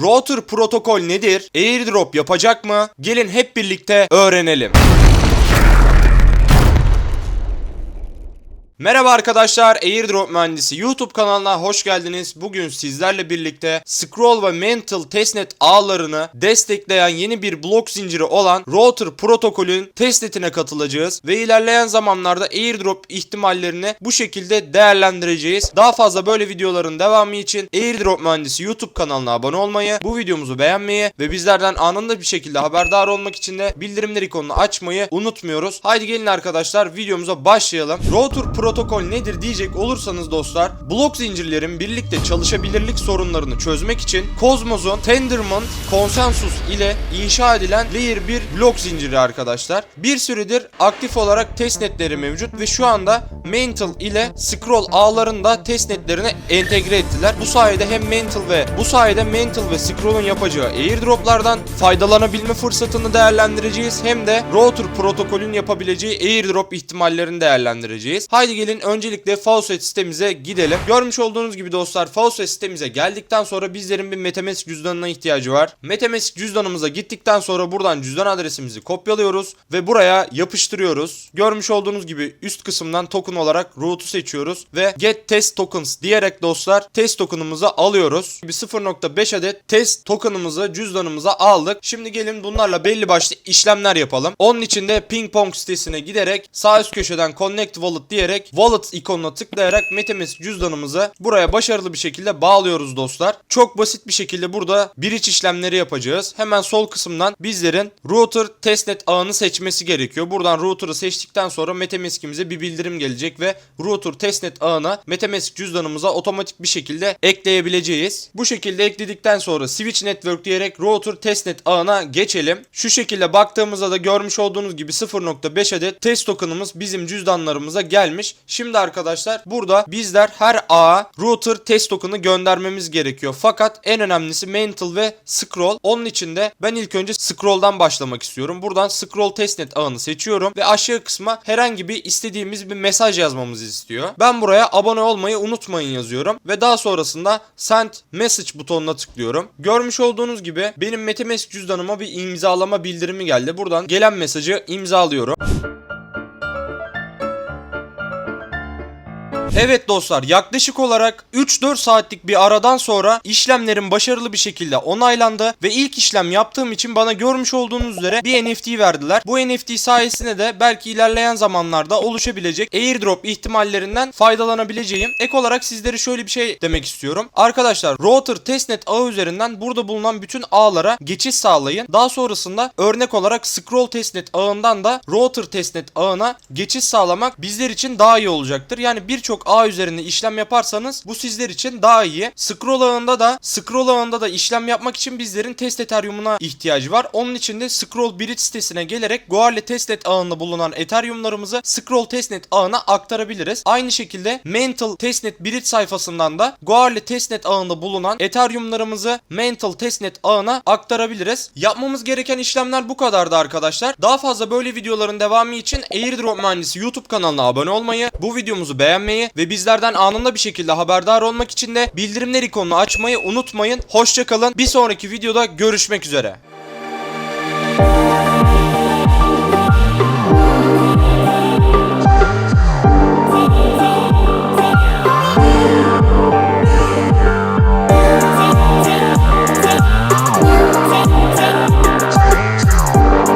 Router protokol nedir? Airdrop yapacak mı? Gelin hep birlikte öğrenelim. Merhaba arkadaşlar, Airdrop Mühendisi YouTube kanalına hoş geldiniz. Bugün sizlerle birlikte Scroll ve Mental testnet ağlarını destekleyen yeni bir blok zinciri olan Router protokolün testnetine katılacağız ve ilerleyen zamanlarda Airdrop ihtimallerini bu şekilde değerlendireceğiz. Daha fazla böyle videoların devamı için Airdrop Mühendisi YouTube kanalına abone olmayı, bu videomuzu beğenmeyi ve bizlerden anında bir şekilde haberdar olmak için de bildirimler ikonunu açmayı unutmuyoruz. Haydi gelin arkadaşlar videomuza başlayalım. Router protokol nedir diyecek olursanız dostlar, blok zincirlerin birlikte çalışabilirlik sorunlarını çözmek için Cosmos'un Tendermint Consensus ile inşa edilen Layer 1 blok zinciri arkadaşlar. Bir süredir aktif olarak testnetleri mevcut ve şu anda Mantle ile Scroll ağlarını da testnetlerine entegre ettiler. Bu sayede hem Mantle ve bu sayede Mantle ve Scroll'un yapacağı airdroplardan faydalanabilme fırsatını değerlendireceğiz. Hem de Router protokolün yapabileceği airdrop ihtimallerini değerlendireceğiz. Haydi gelin öncelikle Faucet sitemize gidelim. Görmüş olduğunuz gibi dostlar Faucet sitemize geldikten sonra bizlerin bir Metamask cüzdanına ihtiyacı var. Metamask cüzdanımıza gittikten sonra buradan cüzdan adresimizi kopyalıyoruz ve buraya yapıştırıyoruz. Görmüş olduğunuz gibi üst kısımdan token olarak root'u seçiyoruz ve get test tokens diyerek dostlar test token'ımızı alıyoruz. Bir 0.5 adet test token'ımızı cüzdanımıza aldık. Şimdi gelin bunlarla belli başlı işlemler yapalım. Onun için de ping pong sitesine giderek sağ üst köşeden connect wallet diyerek wallet ikonuna tıklayarak Metamask cüzdanımızı buraya başarılı bir şekilde bağlıyoruz dostlar. Çok basit bir şekilde burada bridge işlemleri yapacağız. Hemen sol kısımdan bizlerin router testnet ağını seçmesi gerekiyor. Buradan router'ı seçtikten sonra Metamask'imize bir bildirim gelecek ve router testnet ağına Metamask cüzdanımıza otomatik bir şekilde ekleyebileceğiz. Bu şekilde ekledikten sonra switch network diyerek router testnet ağına geçelim. Şu şekilde baktığımızda da görmüş olduğunuz gibi 0.5 adet test token'ımız bizim cüzdanlarımıza gelmiş. Şimdi arkadaşlar burada bizler her ağa router test token'ı göndermemiz gerekiyor. Fakat en önemlisi Mantle ve Scroll. Onun için de ben ilk önce Scroll'dan başlamak istiyorum. Buradan Scroll testnet ağını seçiyorum ve aşağı kısma herhangi bir istediğimiz bir mesaj yazmamızı istiyor. Ben buraya abone olmayı unutmayın yazıyorum ve daha sonrasında Send Message butonuna tıklıyorum. Görmüş olduğunuz gibi benim Metamask cüzdanıma bir imzalama bildirimi geldi. Buradan gelen mesajı imzalıyorum. Evet dostlar yaklaşık olarak 3-4 saatlik bir aradan sonra işlemlerim başarılı bir şekilde onaylandı ve ilk işlem yaptığım için bana görmüş olduğunuz üzere bir NFT verdiler. Bu NFT sayesinde de belki ilerleyen zamanlarda oluşabilecek airdrop ihtimallerinden faydalanabileceğim. Ek olarak sizlere şöyle bir şey demek istiyorum. Arkadaşlar router testnet ağı üzerinden burada bulunan bütün ağlara geçiş sağlayın. Daha sonrasında örnek olarak scroll testnet ağından da router testnet ağına geçiş sağlamak bizler için daha iyi olacaktır. Yani birçok ağ üzerinde işlem yaparsanız bu sizler için daha iyi. Scroll ağında da Scroll ağında da işlem yapmak için bizlerin test Ethereum'una ihtiyacı var. Onun için de Scroll Bridge sitesine gelerek Goerli testnet ağında bulunan Ethereum'larımızı Scroll testnet ağına aktarabiliriz. Aynı şekilde Mental testnet Bridge sayfasından da Goerli testnet ağında bulunan Ethereum'larımızı Mental testnet ağına aktarabiliriz. Yapmamız gereken işlemler bu kadardı arkadaşlar. Daha fazla böyle videoların devamı için Airdrop Mühendisi YouTube kanalına abone olmayı, bu videomuzu beğenmeyi ve bizlerden anında bir şekilde haberdar olmak için de bildirimler ikonunu açmayı unutmayın. Hoşçakalın. Bir sonraki videoda görüşmek üzere.